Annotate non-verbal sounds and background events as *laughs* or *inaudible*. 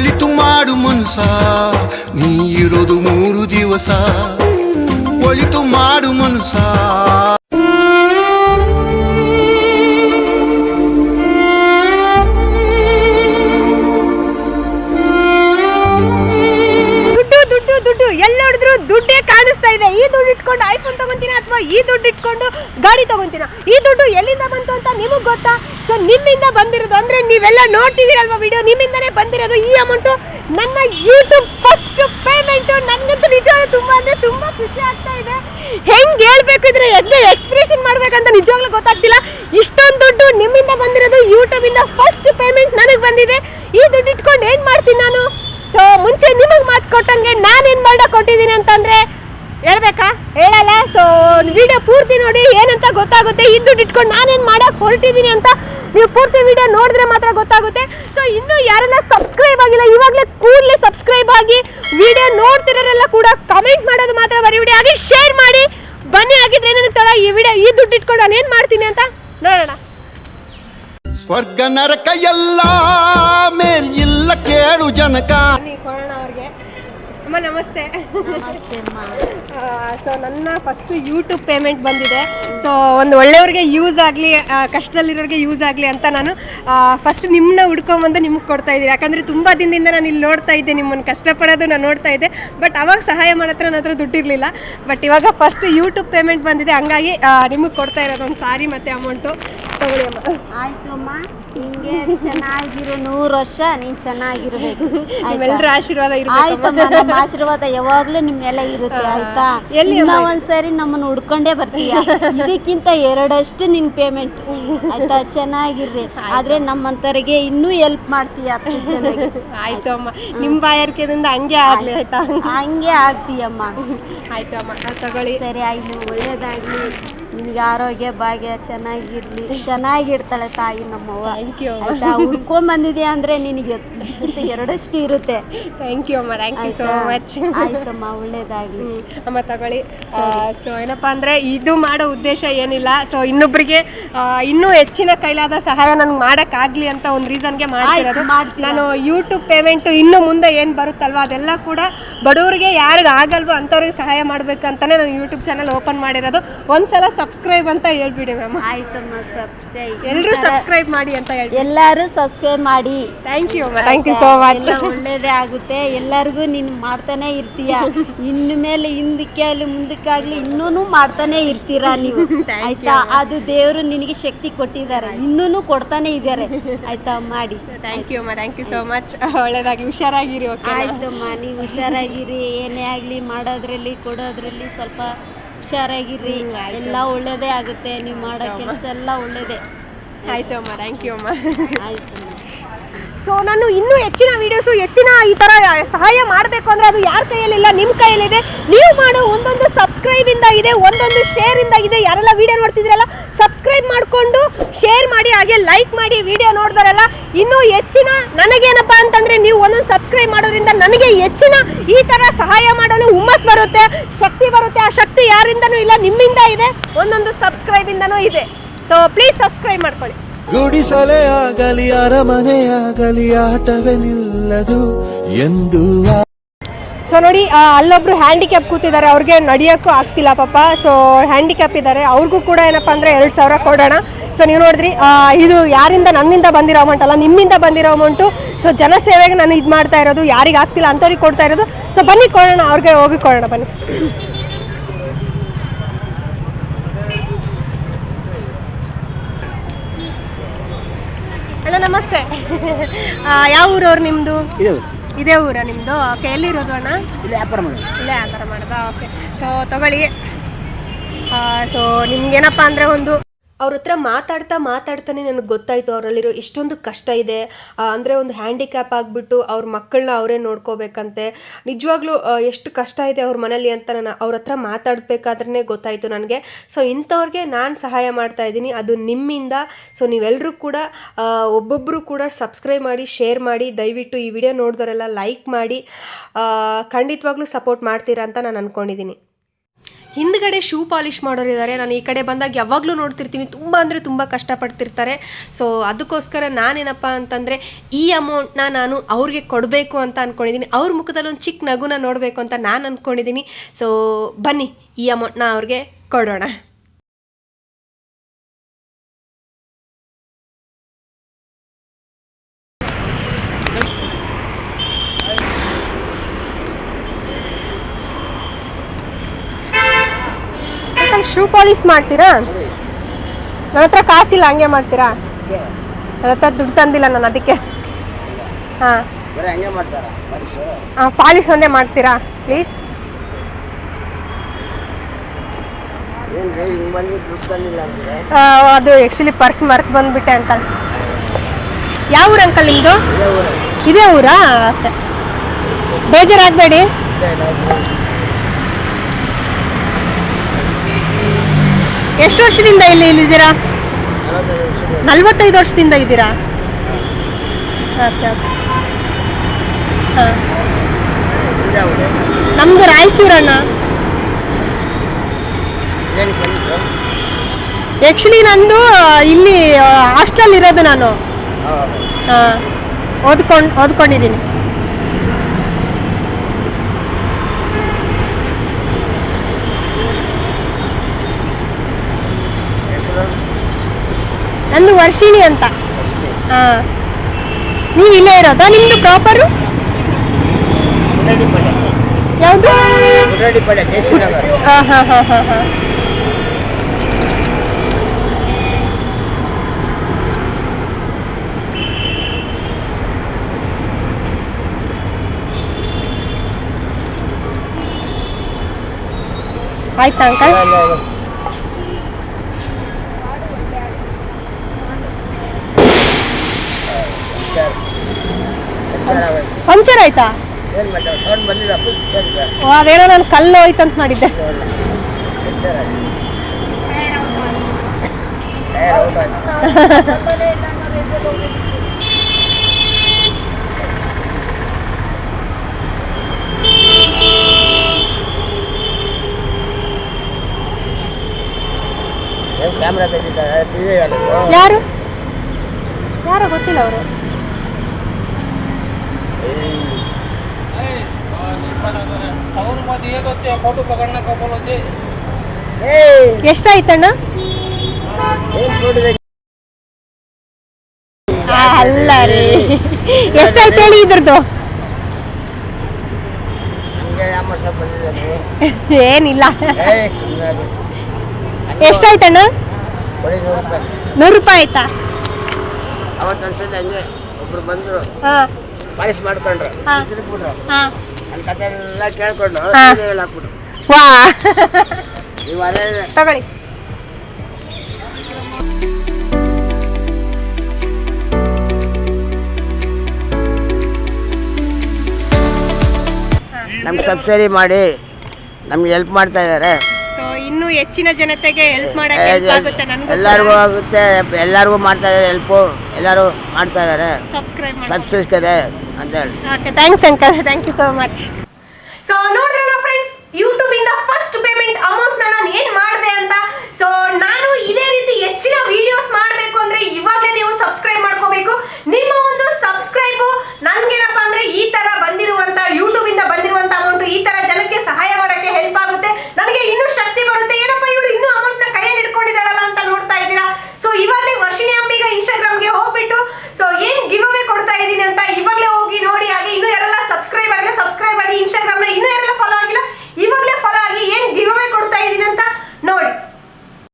ಒಳಿತು ಮಾಡು ಮನ್ಸ ನೀ ಇರೋದು ಮೂರು ದಿವಸ. ಒಳಿತು ಮಾಡು ಮನ್ಸ ದುಡ್ಡು ದುಡ್ಡು ದುಡ್ಡು. ಎಲ್ಲಿ ನೋಡಿದ್ರು ದುಡ್ಡೇ ಕಾಣಿಸ್ತಾ ಇದೆ. ಈ ದುಡ್ಡು ಇಟ್ಕೊಂಡು ಐಫೋನ್ ತಗೊಂತೀನ ಅಥವಾ ಈ ದುಡ್ಡು ಇಟ್ಕೊಂಡು ಗಾಡಿ ತಗೊಂತೀನ ಈ ದುಡ್ಡು ಎಲ್ಲಿಂದ ಬಂತು ಅಂತ ನಿಮಗೆ ಗೊತ್ತಾ? ಸೊ ನಿಮ್ಮಿಂದ ಬಂದಿರೋದು ಅಂದ್ರೆ ನೀವೆಲ್ಲ ನೋಡ್ತಿದ್ದೀರಲ್ವಾ ವಿಡಿಯೋ ನಿಮ್ಮಿಂದನೇ ಬಂದಿರೋದು ಈ ಅಮೌಂಟು ನನ್ನ ಯೂಟ್ಯೂಬ್ ಫಸ್ಟ್ ಪೇಮೆಂಟು ನನಗಂತೂ ನಿಜ ತುಂಬಾ ಅಂದ್ರೆ ತುಂಬಾ ಖುಷಿ ಆಗ್ತಾ ಇದೆ. ಹೆಂಗ್ ಹೇಳ್ಬೇಕು ಇದ್ರೆ ಎದ್ದು ಎಕ್ಸ್ಪ್ರೆಷನ್ ಮಾಡ್ಬೇಕಂತ ನಿಜವಾಗ್ಲೂ ಗೊತ್ತಾಗ್ತಿಲ್ಲ. ಇಷ್ಟೊಂದು ದುಡ್ಡು ನಿಮ್ಮಿಂದ ಬಂದಿರೋದು ಯೂಟ್ಯೂಬ್ ಇಂದ ಫಸ್ಟ್ ಪೇಮೆಂಟ್ ನನಗೆ ಬಂದಿದೆ. ಈ ದುಡ್ಡು ಇಟ್ಕೊಂಡು ಏನ್ ಮಾಡ್ತೀನಿ ನಾನು? ಸೊ ಮುಂಚೆ ನಿಮಗೆ ಮಾತು ಕೊಟ್ಟಂಗೆ ನಾನೇನ್ ಮಾಡಕ್ ಕೊಟ್ಟಿದ್ದೀನಿ ಅಂತಂದ್ರೆ ಹೇಳ್ಬೇಕಾ? ಹೇಳಲ್ಲ. ಸೊ ವಿಡಿಯೋ ಪೂರ್ತಿ ನೋಡಿ ಏನಂತ ಗೊತ್ತಾಗುತ್ತೆ? ಈ ದುಡ್ಡು ಇಟ್ಕೊಂಡು ನಾನೇನು ಮಾಡಕ್ ಹೊರಟಿದ್ದೀನಿ ಅಂತ ನೀವು ಪೂರ್ತಿ ವಿಡಿಯೋ ನೋಡಿದ್ರೆ ಮಾತ್ರ ಗೊತ್ತಾಗುತ್ತೆ. ಸೊ ಇನ್ನೂ ಯಾರೆಲ್ಲ ಸಬ್ಸ್ಕ್ರೈಬ್ ಆಗಿಲ್ಲ ಇವಾಗಲೇ ಕೂಡಲೇ ಸಬ್ಸ್ಕ್ರೈಬ್ ಆಗಿ ವಿಡಿಯೋ ನೋಡ್ತಿರೋರೆಲ್ಲ ಕೂಡ ಕಮೆಂಟ್ ಮಾಡೋದು ಮಾತ್ರ ಮರಿಬಿಡಿ. ಹಾಗೆ ಶೇರ್ ಮಾಡಿ. ಬನ್ನಿ ಆಗಿದ್ರೆ ಏನಂತ ಈ ವಿಡಿಯೋ ಈ ದುಡ್ಡು ಇಟ್ಕೊಂಡು ನಾನು ಏನು ಮಾಡ್ತೀನಿ ಅಂತ ನೋಡೋಣ. ಸ್ವರ್ಗ ನರಕ ಎಲ್ಲ ಮೇಲ್ ಇಲ್ಲ ಕೇಳು ಜನಕ. ಕೊಡೋಣ ಅವ್ರಿಗೆ. ಅಮ್ಮ ನಮಸ್ತೆ. ಸೊ ನನ್ನ ಫಸ್ಟ್ ಯೂಟ್ಯೂಬ್ ಪೇಮೆಂಟ್ ಬಂದಿದೆ. ಸೊ ಒಂದು ಒಳ್ಳೆಯವ್ರಿಗೆ ಯೂಸ್ ಆಗಲಿ ಕಷ್ಟದಲ್ಲಿರೋರಿಗೆ ಯೂಸ್ ಆಗಲಿ ಅಂತ ನಾನು ಫಸ್ಟ್ ನಿಮ್ಮನ್ನ ಹುಡ್ಕೊಂಬಂದು ನಿಮಗೆ ಕೊಡ್ತಾ ಇದ್ದೀನಿ. ಯಾಕಂದರೆ ತುಂಬ ದಿನದಿಂದ ನಾನು ಇಲ್ಲಿ ನೋಡ್ತಾ ಇದ್ದೆ ನಿಮ್ಮನ್ನು ಕಷ್ಟಪಡೋದು ನಾನು ನೋಡ್ತಾ ಇದ್ದೆ. ಬಟ್ ಅವಾಗ ಸಹಾಯ ಮಾಡತ್ರ ನನ್ನ ಹತ್ರ ದುಡ್ಡಿರಲಿಲ್ಲ. ಬಟ್ ಇವಾಗ ಫಸ್ಟ್ ಯೂಟ್ಯೂಬ್ ಪೇಮೆಂಟ್ ಬಂದಿದೆ. ಹಂಗಾಗಿ ನಿಮಗೆ ಕೊಡ್ತಾ ಇರೋದು ಒಂದು ಸಾರಿ ಮತ್ತು ಅಮೌಂಟು ತಗೊಳ್ಳಿ ಅಮ್ಮ. ಆಯ್ತು ಅಮ್ಮ. ನಿಮಗೆ ಚೆನ್ನಾಗಿರೋ ನೂರು ವರ್ಷ ನೀನು ಚೆನ್ನಾಗಿರಬೇಕು. *laughs* ನಿಮ್ಮೆಲ್ಲರ ಆಶೀರ್ವಾದ ಇರಬೇಕು ಆಶೀರ್ವಾದ ಯಾವಾಗ್ಲೂ ನಿಮ್ ಮೇಲೆ ಇರುತ್ತೆ ಆಯ್ತಾ? ಇನ್ನ ಸರಿ ಒಂದ್ಸರಿ ನಮ್ಮನ್ನ ಹುಡ್ಕೊಂಡೇ ಬರ್ತೀಯ? ಇದಕ್ಕಿಂತ ಎರಡಷ್ಟು ನಿನ್ ಪೇಮೆಂಟ್ ಆಯ್ತಾ? ಚೆನ್ನಾಗಿರ್ರಿ. ಆದ್ರೆ ನಮ್ಮಂತರಿಗೆ ಇನ್ನೂ ಹೆಲ್ಪ್ ಮಾಡ್ತೀಯ ಆಯ್ತು ಅಮ್ಮ. ಬಾಯಾರಿಕೆದಿಂದ ಹಂಗೆ ಆಗ್ಲಿ ಆಯ್ತಾ? ಹಂಗೆ ಆಗ್ತೀಯಮ್ಮ. ಆಯ್ತು ಅಮ್ಮ ಅದ್ ತಗೊಳ್ಳಿ. ಸರಿ ಆಯ್ತು. ಒಳ್ಳೇದಾಗ್ಲಿ. ನಿನಗೆ ಆರೋಗ್ಯ ಭಾಗ್ಯ ಚೆನ್ನಾಗಿರ್ಲಿ *laughs* ಚೆನ್ನಾಗಿರ್ತಾಳೆ ತಾಯಿ ನಮ್ಮವ್ವ. ಆಯ್ತಾ? ಉಳ್ಕೊಂಬಂದಿದೆ ಬಂದಿದ್ಯಾ ಅಂದ್ರೆ ನಿನಗೆ ಇದಕ್ಕಿಂತ ಎರಡಷ್ಟು ಇರುತ್ತೆ. ಥ್ಯಾಂಕ್ ಯು ಅಮ್ಮ. Thank you so? ಮಚ್ ಆಯ್ತಮ್ಮ ಒಳ್ಳೇದಾಗ್ಲಿ. ಅಮ್ಮ ತಗೊಳ್ಳಿ. ಸೊ ಏನಪ್ಪ ಅಂದ್ರೆ ಇದು ಮಾಡೋ ಉದ್ದೇಶ ಏನಿಲ್ಲ. ಸೊ ಇನ್ನೊಬ್ರಿಗೆ ಆ, ಇನ್ನೂ ಹೆಚ್ಚಿನ ಕೈಲಾದ ಸಹಾಯ ನನ್ಗೆ ಮಾಡೋಕ್ಕಾಗ್ಲಿ ಅಂತ ಒಂದು ರೀಸನ್ಗೆ ಮಾಡ್ತಿರೋದು. ನಾನು ಯೂಟ್ಯೂಬ್ ಪೇಮೆಂಟ್ ಇನ್ನು ಮುಂದೆ ಏನು ಬರುತ್ತಲ್ವ ಅದೆಲ್ಲ ಕೂಡ ಬಡವರಿಗೆ ಯಾರಿಗಾಗಲ್ವೋ ಅಂಥವ್ರಿಗೆ ಸಹಾಯ ಮಾಡ್ಬೇಕು ಅಂತಾನೆ ನಾನು ಯೂಟ್ಯೂಬ್ ಚಾನಲ್ ಓಪನ್ ಮಾಡಿರೋದು. ಒಂದ್ಸಲ ಸಬ್ಸ್ಕ್ರೈಬ್ ಅಂತ ಹೇಳ್ಬಿಡಿ ಮ್ಯಾಮ್ ಆಯ್ತಮ್ಮ ಸಬ್ಸ್ಕ್ರೈಬ್ ಎಲ್ಲರೂ ಸಬ್ಸ್ಕ್ರೈಬ್ ಮಾಡಿ ಅಂತ ಹೇಳಿ ಎಲ್ಲರೂ ಸಬ್ಸ್ಕ್ರೈಬ್ ಮಾಡಿ. Thank you thank you so much ಎಲ್ಲ ಒಳ್ಳೇದೇ ಆಗುತ್ತೆ. ಎಲ್ಲರಿಗೂ ನೀನು ಮಾಡ್ತಾನೆ ಇರ್ತೀಯ. *laughs* ಇನ್ನು ಮೇಲೆ ಹಿಂದಕ್ಕೆ ಆಗ್ಲಿ ಮುಂದಕ್ಕಾಗ್ಲಿ ಇನ್ನೂ ಮಾಡ್ತಾನೆ ಇರ್ತೀರಾ ನೀವು. *laughs* ಆಯ್ತಾ? ಅದು ದೇವರು ನಿನಗೆ ಶಕ್ತಿ ಕೊಟ್ಟಿದ್ದಾರೆ. ಇನ್ನೂ ಕೊಡ್ತಾನೆ ಇದ್ದಾರೆ. *laughs* ಆಯ್ತಾ? ಮಾಡಿ. ಥ್ಯಾಂಕ್ ಯು ಅಮ್ಮ ಥ್ಯಾಂಕ್ ಯು ಸೋ ಮಚ್ ಒಳ್ಳೇದಾಗಿ ಹುಷಾರಾಗಿರಿ ಓಕೆ ಆಯ್ತಮ್ಮ ನೀವು ಹುಷಾರಾಗಿರಿ. ಏನೇ ಆಗಲಿ ಮಾಡೋದ್ರಲ್ಲಿ ಕೊಡೋದ್ರಲ್ಲಿ ಸ್ವಲ್ಪ ಹುಷಾರಾಗಿರಿ. ಎಲ್ಲ ಒಳ್ಳೇದೇ ಆಗುತ್ತೆ. ನೀವು ಮಾಡೋ ಕೆಲಸ ಎಲ್ಲ ಒಳ್ಳೇದೇ. ಆಯ್ತು ಅಮ್ಮ. ಥ್ಯಾಂಕ್ ಯು ಅಮ್ಮ. ಆಯ್ತಮ್ಮ ಸೊ ನಾನು ಇನ್ನೂ ಹೆಚ್ಚಿನ ವಿಡಿಯೋಸು ಹೆಚ್ಚಿನ ಈ ಥರ ಸಹಾಯ ಮಾಡಬೇಕು ಅಂದರೆ ಅದು ಯಾರ ಕೈಯಲ್ಲಿಲ್ಲ ನಿಮ್ಮ ಕೈಯಲ್ಲಿದೆ. ನೀವು ಮಾಡೋ ಒಂದೊಂದು ಸಬ್ಸ್ಕ್ರೈಬಿಂದ ಇದೆ ಒಂದೊಂದು ಶೇರಿಂದ ಇದೆ ಯಾರೆಲ್ಲ ವಿಡಿಯೋ ನೋಡ್ತಿದ್ರಲ್ಲ ಸಬ್ಸ್ಕ್ರೈಬ್ ಮಾಡಿಕೊಂಡು ಶೇರ್ ಮಾಡಿ, ಹಾಗೆ ಲೈಕ್ ಮಾಡಿ ವಿಡಿಯೋ ನೋಡಿದಾರಲ್ಲ ಇನ್ನೂ ಹೆಚ್ಚಿನ ನನಗೇನಪ್ಪ ಅಂತಂದರೆ ನೀವು ಒಂದೊಂದು ಸಬ್ಸ್ಕ್ರೈಬ್ ಮಾಡೋದ್ರಿಂದ ನನಗೆ ಹೆಚ್ಚಿನ ಈ ಥರ ಸಹಾಯ ಮಾಡಲು ಹುಮ್ಮಸ್ ಬರುತ್ತೆ, ಶಕ್ತಿ ಬರುತ್ತೆ. ಆ ಶಕ್ತಿ ಯಾರಿಂದನೂ ಇಲ್ಲ, ನಿಮ್ಮಿಂದ ಇದೆ. ಒಂದೊಂದು ಸಬ್ಸ್ಕ್ರೈಬಿಂದನೂ ಇದೆ. ಸೊ ಪ್ಲೀಸ್ ಸಬ್ಸ್ಕ್ರೈಬ್ ಮಾಡ್ಕೊಳ್ಳಿ. ಗುಡಿಸಲೇ ಆಗಲಿ, ಅರಮನೆಯಾಗಲಿ, ಆಟವೇ ನಿಲ್ಲದು ಎಂದು ಸೊ ನೋಡಿ ಅಲ್ಲೊಬ್ರು ಹ್ಯಾಂಡಿಕ್ಯಾಪ್ ಕೂತಿದ್ದಾರೆ, ಅವ್ರಿಗೆ ನಡೆಯೋಕ್ಕೂ ಆಗ್ತಿಲ್ಲ ಪಾಪ. ಸೊ ಹ್ಯಾಂಡಿಕ್ಯಾಪ್ ಇದ್ದಾರೆ. ಅವ್ರಿಗೂ ಕೂಡ ಏನಪ್ಪ ಅಂದರೆ ಎರಡು ಸಾವಿರ ಕೊಡೋಣ. ಸೊ ನೀವು ನೋಡಿದ್ರಿ ಇದು ಯಾರಿಂದ ನನ್ನಿಂದ ಬಂದಿರೋ ಅಮೌಂಟ್ ಅಲ್ಲ, ನಿಮ್ಮಿಂದ ಬಂದಿರೋ ಅಮೌಂಟು ಸೊ ಜನಸೇವೆಗೆ ನಾನು ಇದು ಮಾಡ್ತಾ ಇರೋದು ಯಾರಿಗೆ ಆಗ್ತಿಲ್ಲ ಅಂಥವ್ರಿಗೆ ಕೊಡ್ತಾ ಇರೋದು. ಸೊ ಬನ್ನಿ, ಕೊಡೋಣ, ಅವ್ರಿಗೆ ಹೋಗಿ ಕೊಡೋಣ, ಬನ್ನಿ. ನಮಸ್ತೆ. ಆ, ಯಾವ ಊರವ್ರು ನಿಮ್ಮದು ಇದೇ ಊರ. ನಿಮ್ದು? ಓಕೆ ಎಲ್ಲಿರೋದು ಅಣ್ಣ? ಇಲ್ಲೇ ವ್ಯಾಪಾರ ಮಾಡೋದಾ. ಓಕೆ. ಸೊ ತಗೊಳ್ಳಿ. ಸೊ ನಿಮ್ಗೇನಪ್ಪ ಅಂದರೆ ಒಂದು ಅವ್ರ ಹತ್ರ ಮಾತಾಡ್ತಾ ಮಾತಾಡ್ತಾನೆ ನನಗೆ ಗೊತ್ತಾಯಿತು. ಅವರಲ್ಲಿರೋ ಇಷ್ಟೊಂದು ಕಷ್ಟ ಇದೆ. ಅಂದರೆ ಒಂದು ಹ್ಯಾಂಡಿಕ್ಯಾಪ್ ಆಗಿಬಿಟ್ಟು ಅವ್ರ ಮಕ್ಕಳನ್ನ ಅವರೇ ನೋಡ್ಕೋಬೇಕಂತೆ. ನಿಜವಾಗ್ಲೂ ಎಷ್ಟು ಕಷ್ಟ ಇದೆ ಅವ್ರ ಮನೇಲಿ ಅಂತ ನಾನು ಅವ್ರ ಹತ್ರ ಮಾತಾಡಬೇಕಾದ್ರೆ ಗೊತ್ತಾಯಿತು ನನಗೆ. ಸೊ ಇಂಥವ್ರಿಗೆ ನಾನು ಸಹಾಯ ಮಾಡ್ತಾ ಇದ್ದೀನಿ. ಅದು ನಿಮ್ಮಿಂದ. ಸೊ ನೀವೆಲ್ಲರೂ ಕೂಡ ಒಬ್ಬೊಬ್ಬರು ಕೂಡ ಸಬ್ಸ್ಕ್ರೈಬ್ ಮಾಡಿ ಶೇರ್ ಮಾಡಿ, ದಯವಿಟ್ಟು ಈ ವಿಡಿಯೋ ನೋಡಿದವರೆಲ್ಲ ಲೈಕ್ ಮಾಡಿ ಖಂಡಿತವಾಗ್ಲೂ ಸಪೋರ್ಟ್ ಮಾಡ್ತೀರಾ ಅಂತ ನಾನು ಅಂದ್ಕೊಂಡಿದ್ದೀನಿ ಹಿಂದ್ಗಡೆ ಶೂ ಪಾಲಿಷ್ ಮಾಡೋರಿದ್ದಾರೆ. ನಾನು ಈ ಕಡೆ ಬಂದಾಗ ಯಾವಾಗಲೂ ನೋಡ್ತಿರ್ತೀನಿ. ತುಂಬ ಅಂದರೆ ತುಂಬ ಕಷ್ಟಪಡ್ತಿರ್ತಾರೆ. ಸೊ ಅದಕ್ಕೋಸ್ಕರ ನಾನೇನಪ್ಪ ಅಂತಂದರೆ, ಈ ಅಮೌಂಟ್ನ ನಾನು ಅವ್ರಿಗೆ ಕೊಡಬೇಕು ಅಂತ ಅಂದ್ಕೊಂಡಿದ್ದೀನಿ ಅವ್ರ ಮುಖದಲ್ಲಿ ಒಂದು ಚಿಕ್ಕ ನಗುನ ನೋಡಬೇಕು ಅಂತ ನಾನು ಅಂದ್ಕೊಂಡಿದ್ದೀನಿ ಸೊ ಬನ್ನಿ, ಈ ಅಮೌಂಟ್ನ ಅವ್ರಿಗೆ ಕೊಡೋಣ. ಶೂ ಪಾಲಿಶ್ ಮಾಡ್ತೀರಾ? ನನ್ನ ಹತ್ರ ಕಾಸಿಲ್ಲ ಹಂಗೆ ಮಾಡ್ತೀರಾ? ನನ್ನ ಹತ್ರ ದುಡ್ಡು ತಂದಿಲ್ಲ ನಾನು ಅದಕ್ಕೆ. ಹಾಂ. ಪಾಲಿಶ್ ಒಂದೇ ಮಾಡ್ತೀರಾ? ಪ್ಲೀಸ್ ಅದು ಆ್ಯಕ್ಚುಲಿ ಪರ್ಸ್ ಮರ್ತ್ ಬಂದ್ಬಿಟ್ಟೆ ಅಂಕಲ್ ಯಾವ ಊರು ಅಂಕಲ್ ನಿಮ್ಮದು ಇದೇ ಊರು. ಬೇಜಾರಾಗಬೇಡಿ. ಎಷ್ಟು ವರ್ಷದಿಂದ ಇಲ್ಲಿ ಇಲ್ಲಿದ್ದೀರಾ? ನಲವತ್ತೈದು ವರ್ಷದಿಂದ ಇದ್ದೀರಾ? ನಮ್ದು ರಾಯಚೂರಣ್ಣ ಆ್ಯಕ್ಚುಲಿ ನಂದು ಇಲ್ಲಿ ಹಾಸ್ಟೆಲ್ ಇರೋದು ನಾನು. ಹಾಂ. ಓದ್ಕೊಂಡು ಓದ್ಕೊಂಡಿದ್ದೀನಿ. ನಂದು ವರ್ಷಿಣಿ ಅಂತ. ಹಾಂ ನೀವು ಇಲ್ಲೇ ಇರೋದಾ ನಿಮ್ಮದು ಪ್ರಾಪರು ಮುರಡಿ ಪಲ್ಯ ಯಾವುದು? ಮುರಡಿ ಪಲ್ಯ ಜಯಶ್ರೀನಗರ ಹಾಂ ಹಾಂ ಹಾಂ ಹಾಂ ಹಾಂ. ಆಯ್ತಾ ಅಂಕಲ್? ಪಂಚರ್ ಆಯ್ತಾ? ಅದೇನೋ ನಾನು ಕಲ್ಲು ಹೋಯ್ತಂತ ಮಾಡಿದ್ದೆ. ಯಾರು? ಯಾರೋ ಗೊತ್ತಿಲ್ಲ ಅವರು. ಎಷ್ಟಾಯ್ತಣ್ಣ? ಅಲ್ಲ ರೀ. ಎಷ್ಟಾಯ್ತು ಹೇಳಿ ಇದ್ರದ್ದು? ಏನಿಲ್ಲ. ಎಷ್ಟಾಯ್ತಣ್ಣ? ನೂರು ರೂಪಾಯಿ. ಆಯ್ತಾ? ಅವತ್ತು ಹಂಗೆ ಒಬ್ರು ಬಂದರು. ಹಾ. ಪಾಲಿಶ್ ಮಾಡ್ಕೊಂಡ್ರು. ಹಾ. ತಿರುಗ್ಬಿಟ್ರು ಹಾ. ನನ್ನ ಕತೆ ಎಲ್ಲ ಕೇಳ್ಕೊಂಡು ಹಾ. ಸೀರೆಯಲ್ಲಿ ಹಾಕ್ಬಿಟ್ರು. ವಾ. ನೀವು ಅದೇ ತಗೊಳ್ಳಿ. ನಮ್ಗೆ ಸಬ್ಸಿಡಿ ಮಾಡಿ ನಮ್ಗೆ ಹೆಲ್ಪ್ ಮಾಡ್ತಾ ಇದ್ದಾರೆ. ಇನ್ನೂ ಹೆಚ್ಚಿನ ಜನತೆಗೆ ಹೆಲ್ಪ್ ಮಾಡಕ್ಕೆ ಹೆಲ್ಪ್ ಆಗುತ್ತೆ ನನಗೂ ಎಲ್ಲರಿಗೂ ಆಗುತ್ತೆ ಎಲ್ಲರಿಗೂ ಮಾಡ್ತಾ ಇದ್ದಾರೆ ಹೆಲ್ಪು ಎಲ್ಲರೂ ಮಾಡ್ತಾ ಇದ್ದಾರೆ. ಸಬ್ಸ್ಕ್ರೈಬ್ ಮಾಡಿ ಅಂತ ಹೇಳಿ. Okay thanks uncle. Thank you so much so